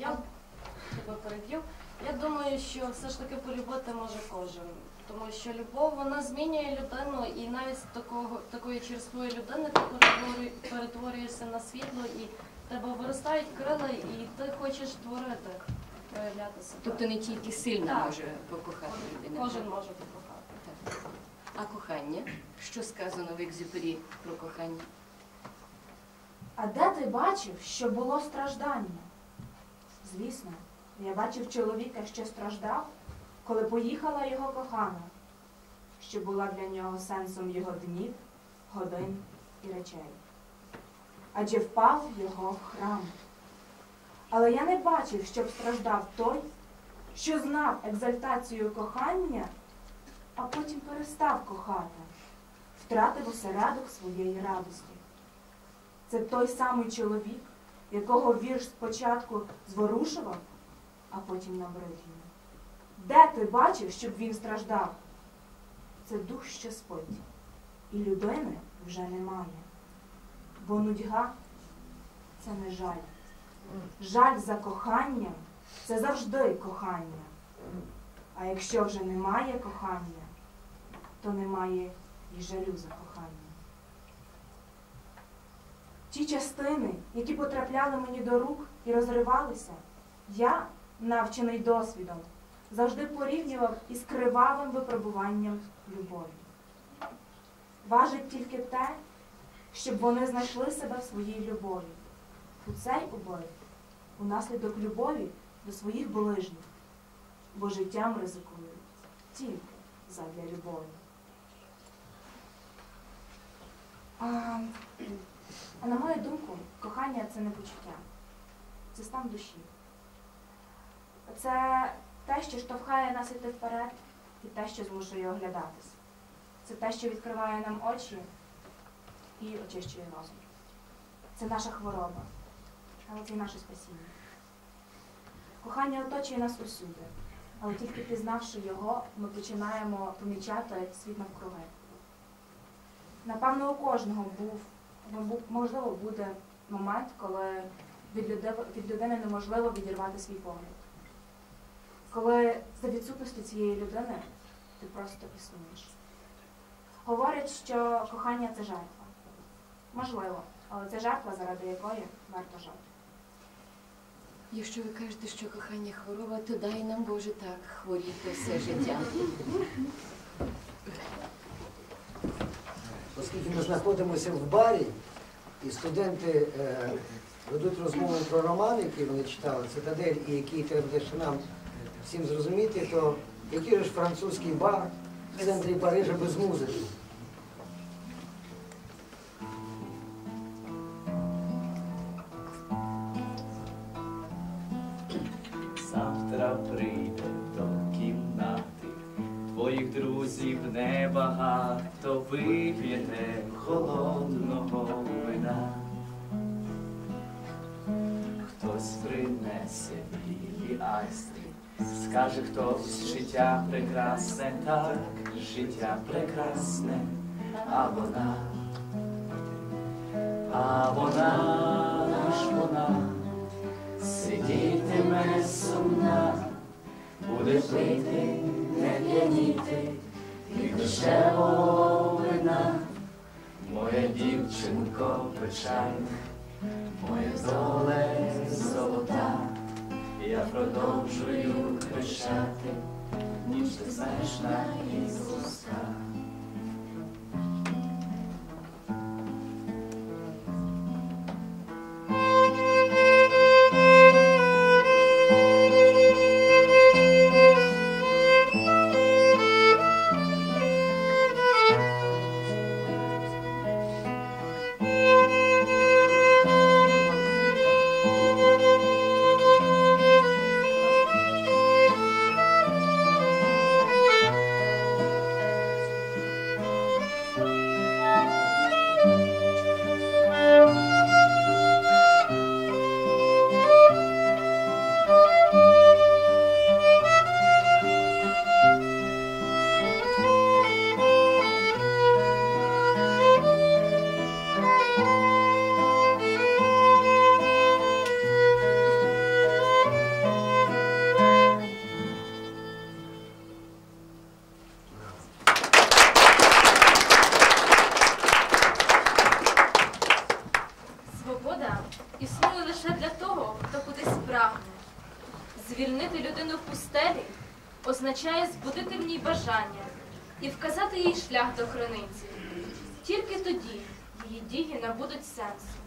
я тебе переб'ю. Я думаю, що все ж таки полюбити може кожен. Тому що любов вона змінює людину, і навіть з такого такої черствої людини ти перетворює- перетворюєшся на світло, і в тебе виростають крила, і ти хочеш творити, проявляти себе. Тобто не тільки сильна Так. може покохати людина. Кожен може покохати. Так. А кохання? Що сказано в екзюпері про кохання? А де ти бачив, що було страждання? Звісно, я бачив чоловіка, що страждав, коли поїхала його кохана, що була для нього сенсом його днів, годин і речей. Адже впав його храм. Але я не бачив, щоб страждав той, що знав екзальтацію кохання, а потім перестав кохати, втратив осередок своєї радості. Це той самий чоловік, якого вірш спочатку зворушував, а потім набрид. Де ти бачив, щоб він страждав? Це дух, що спить, і людини вже немає. Бо нудьга це не жаль. Жаль за коханням це завжди кохання. А якщо вже немає кохання, то немає і жалю за кохання. Ті частини, які потрапляли мені до рук і розривалися, я, навчений досвідом, завжди порівнював із кривавим випробуванням любові. Важить тільки те, щоб вони знайшли себе в своїй любові. У цей убой унаслідок любові до своїх ближніх, бо життям ризикують тільки задля любові. А, а на мою думку, кохання це не почуття, це стан душі. Це те, що штовхає нас іти вперед, і те, що змушує оглядатись. Це те, що відкриває нам очі і очищує розум. Це наша хвороба, але це й наше спасіння. Кохання оточує нас усюди, але тільки пізнавши його, ми починаємо помічати світ навкруги. Напевно, у кожного був, можливо, буде момент, коли від людини, від людини неможливо відірвати свій погляд. Коли за відсутності цієї людини ти просто існуєш. Говорять, що кохання це жертва. Можливо, але це жертва, заради якої варто жити. Якщо ви кажете, що кохання хвороба, то дай нам Боже так хворіти все життя. Оскільки ми знаходимося в барі, і студенти е, ведуть розмову про роман, який вони читали, цитадель, і який треба ще нам всім зрозуміти, то який ж французький бар в центрі Парижа без музики? Друзів небагато вип'єте холодного вина. Хтось принесе білі айстри, скаже хтось життя прекрасне, так, життя прекрасне, а вона, а вона, лиш вона сидітиме сумна, буде пити, п'яніти, і дешевого вина, моя дівчинко печальна, моя доле золота, я продовжую кричати, ніж ти знаєш на її Звільнити означає збудити в ній бажання і вказати їй шлях до храниці. Тільки тоді її дії набудуть сенсу.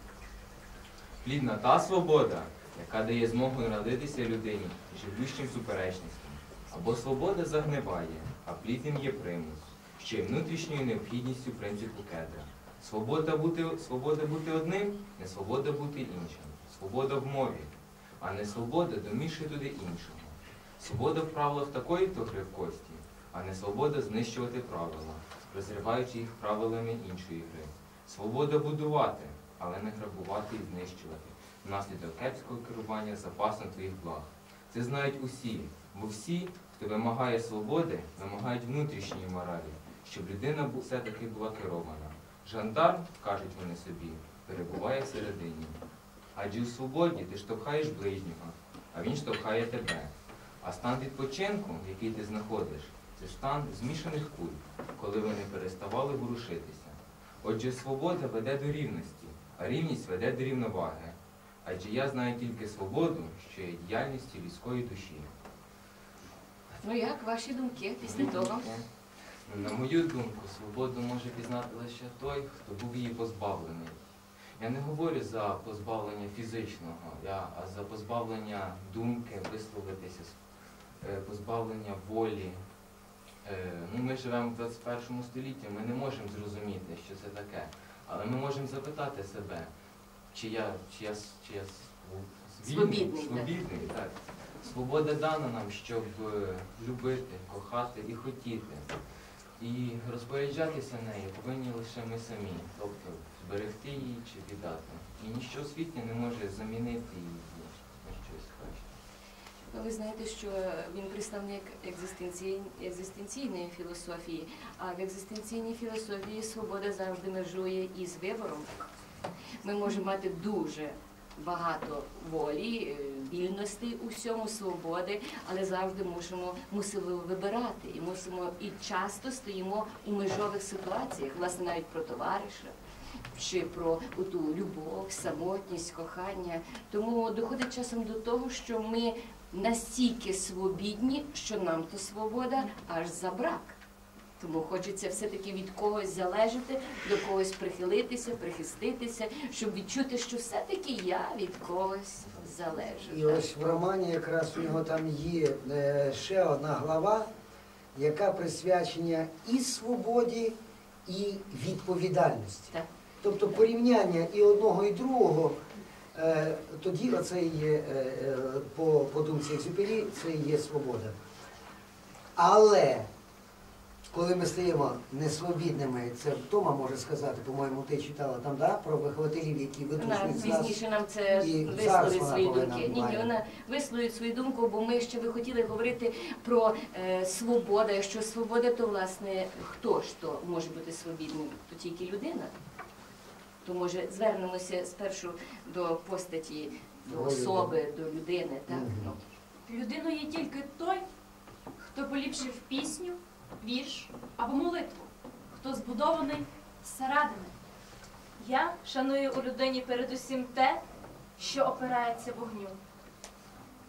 Плідна та свобода, яка дає змогу народитися людині живущим суперечностям. Або свобода загниває, а плідним є примус, що є внутрішньою необхідністю принципу кедра. Свобода бути, свобода бути одним, не свобода бути іншим. Свобода в мові, а не свобода домішати туди іншого. Свобода в правилах такої то гривкості, а не свобода знищувати правила, розриваючи їх правилами іншої гри. Свобода будувати, але не грабувати і знищувати, внаслідок кепського керування запасом твоїх благ. Це знають усі, бо всі, хто вимагає свободи, вимагають внутрішньої моралі, щоб людина все-таки була керована. Жандарм, кажуть вони собі, перебуває всередині. Адже у свободі ти штовхаєш ближнього, а він штовхає тебе. А стан відпочинку, який ти знаходиш, це стан змішаних куль, коли вони переставали ворушитися. Отже, свобода веде до рівності, а рівність веде до рівноваги. Адже я знаю тільки свободу, що є діяльністю людської душі. Ну як ваші думки після того? На мою думку, свободу може пізнати лише той, хто був її позбавлений. Я не говорю за позбавлення фізичного, я, а за позбавлення думки, висловитися, позбавлення волі. Е, Ну, ми живемо в 21 столітті, ми не можемо зрозуміти, що це таке. Але ми можемо запитати себе, чи я, чи я, чи я св- Свобідний, свобідний, так. Свобода дана нам, щоб е, любити, кохати і хотіти. І розпоряджатися нею повинні лише ми самі, тобто зберегти її чи віддати. І ніщо світі не може замінити її. Ви знаєте, що він представник екзистенцій- екзистенційної філософії, а в екзистенційній філософії свобода завжди межує із вибором. Ми можемо мати дуже багато волі, е, вільності у всьому, свободи, але завжди мусимо, мусимо вибирати і мусимо і часто стоїмо у межових ситуаціях, власне, навіть про товариша. Чи про ту любов, самотність, кохання. Тому доходить часом до того, що ми настільки свобідні, що нам то свобода аж за брак. Тому хочеться все-таки від когось залежати, до когось прихилитися, прихиститися, щоб відчути, що все-таки я від когось залежу. І ось в романі якраз у нього там є е, ще одна глава, яка присвячена і свободі, і відповідальності. Так. Тобто порівняння і одного, і другого, тоді оце є, е, е, по, по думці Екзюпері, це і є свобода. Але коли ми стаємо несвобідними, це Тома може сказати, по-моєму, ти читала там, да, про вихователів, які Вона з нас. пізніше нам це і висловить свої думки. Ні, ні, вона висловить свою думку, бо ми ще би хотіли говорити про е, свободу. Якщо свобода, то власне хто ж то може бути свобідним? То тільки людина. То може звернемося спершу до постаті, до особи, до людини. Так? Мгм. Ну, Людиною є тільки той, хто поліпшив пісню, вірш або молитву, хто збудований зсередини. Я шаную у людині передусім те, що опирається вогню.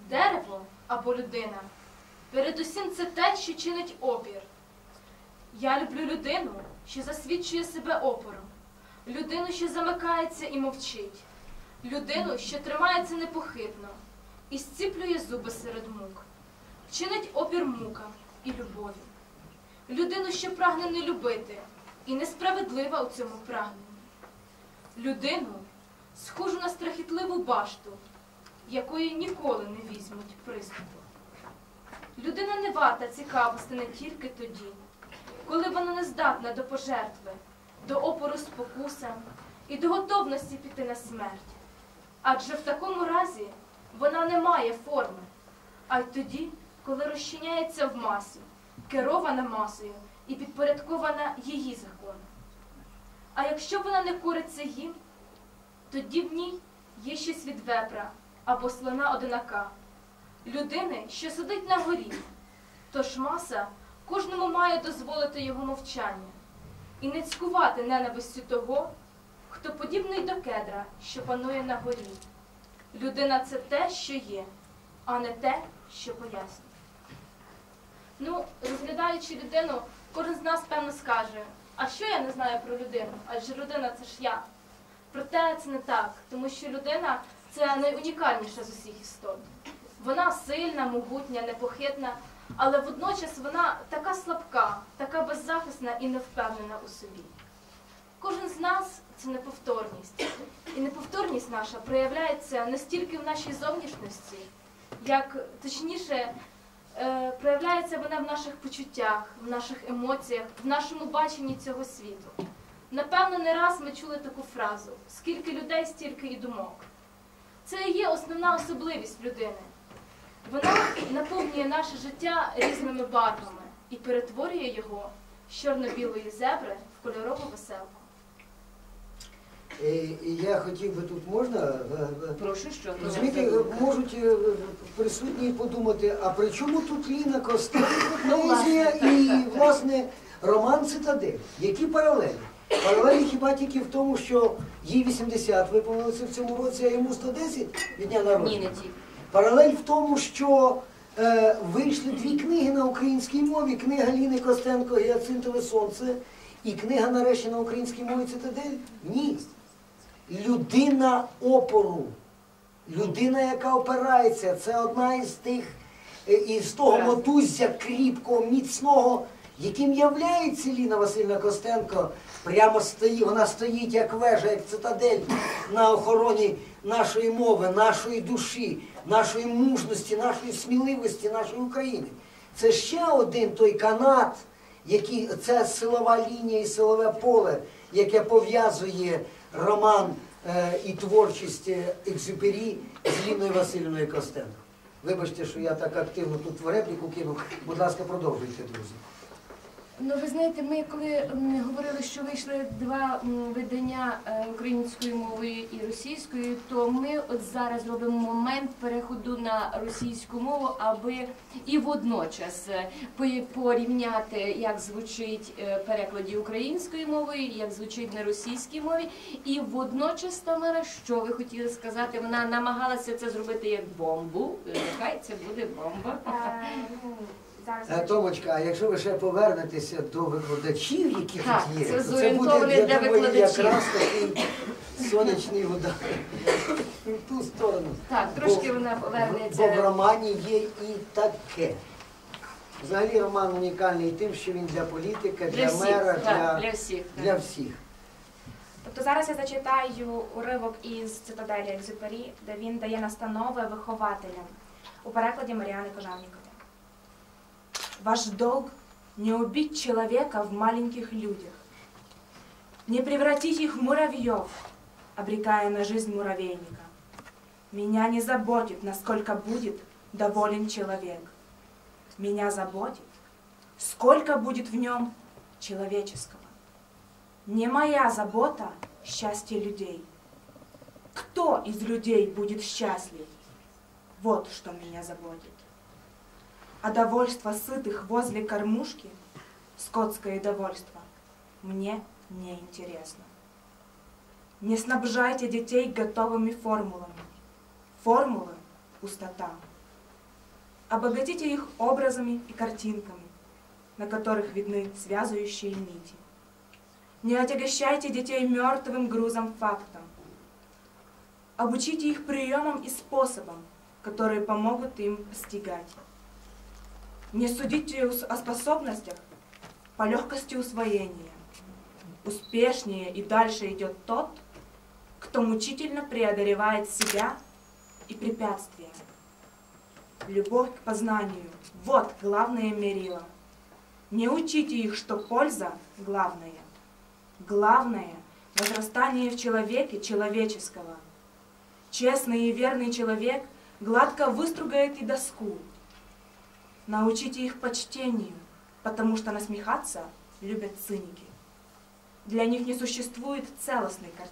Дерево або людина передусім це те, що чинить опір. Я люблю людину, що засвідчує себе опором, людину, що замикається і мовчить, людину, що тримається непохитно і зціплює зуби серед мук, чинить опір мукам і любові. Людину, що прагне не любити, і несправедлива у цьому прагненні. Людину, схожу на страхітливу башту, якої ніколи не візьмуть приступу. Людина не варта цікавості не тільки тоді, коли вона не здатна до пожертви, до опору спокусам і до готовності піти на смерть. Адже в такому разі вона не має форми, а й тоді, коли розчиняється в масі, керована масою і підпорядкована її закону. А якщо вона не кориться їм, тоді в ній є щось від вепра або слона одинака, людини, що сидить на горі. Тож маса кожному має дозволити його мовчання і не цькувати ненавистю того, хто подібний до кедра, що панує на горі. Людина це те, що є, а не те, що пояснює. Ну, розглядаючи людину, кожен з нас певно скаже, а що я не знаю про людину? Адже людина це ж я. Проте це не так, тому що людина це найунікальніша з усіх істот. Вона сильна, могутня, непохитна, але водночас вона така слабка, така беззахисна і невпевнена у собі. Кожен з нас це неповторність. І неповторність наша проявляється не стільки в нашій зовнішності, як точніше е, проявляється вона в наших почуттях, в наших емоціях, в нашому баченні цього світу. Напевно, не раз ми чули таку фразу: скільки людей, стільки і думок. Це і є основна особливість людини. Вона наповнює наше життя різними барвами і перетворює його з чорно-білої зебри в кольорову веселку. І, і я хотів би тут можна. е, е, Прошу, що Розумієте, можуть е, присутні подумати, а при чому тут Ліна Костенко, поезія і, власне, роман Цитадель? Які паралелі? Паралелі хіба тільки в тому, що їй 80 виповнилося в цьому році, а йому 110 від дня Ні, не ті. Паралель в тому, що е, вийшли дві книги на українській мові. Книга Ліни Костенко Гіацинтове сонце і книга нарешті на українській мові Цитадель? Ні. Людина опору. Людина, яка опирається, це одна із тих, е, із того Так. мотуззя кріпкого, міцного, яким являється Ліна Васильівна Костенко. Прямо стоїть, вона стоїть як вежа, як цитадель на охороні нашої мови, нашої душі, нашої мужності, нашої сміливості, нашої України. Це ще один той канат, який це силова лінія і силове поле, яке пов'язує роман е, і творчість е, Екзюпері з Ліною Васильівною Костенко. Вибачте, що я так активно тут в репліку кинув. Будь ласка, продовжуйте, друзі. Ну, ви знаєте, ми коли говорили, що вийшли два видання е, українською мовою і російською, то ми от зараз робимо момент переходу на російську мову, аби і водночас е, порівняти, як звучить е, перекладі українською мовою, як звучить на російській мові. І водночас, Тамара, що ви хотіли сказати? Вона намагалася це зробити як бомбу. Нехай це буде бомба. Е, зараз Томочка, а якщо ви ще повернетеся до викладачів, які Так, тут є, це то це буде, я для думаю, якраз такий сонячний удар в ту сторону. Так, трошки Бо- вона Бо в романі є і таке. Взагалі роман унікальний тим, що він для політика, для, Для всіх, мера, так, для, для всіх. так. для всіх. Тобто зараз я зачитаю уривок із цитаделі Екзюпері, де він дає настанови вихователям у перекладі Маріани Кожевнікової. Ваш долг не убить человека в маленьких людях, не превратить их в муравьев, обрекая на жизнь муравейника. Меня не заботит, насколько будет доволен человек. Меня заботит, сколько будет в нем человеческого. Не моя забота счастье людей. Кто из людей будет счастлив? Вот что меня заботит. А довольство сытых возле кормушки, скотское довольство, мне не интересно. Не снабжайте детей готовыми формулами. Формулы – пустота. Обогатите их образами и картинками, на которых видны связывающие нити. Не отягощайте детей мертвым грузом фактом. Обучите их приемам и способам, которые помогут им постигать. Не судите о способностях по легкости усвоения. Успешнее и дальше идет тот, кто мучительно преодолевает себя и препятствия. Любовь к познанию – вот главное мерило. Не учите их, что польза – главное. Главное – возрастание в человеке человеческого. Честный и верный человек гладко выстругает и доску. Научите их почтению, потому что насмехаться любят циники. Для них не существует целостной картины.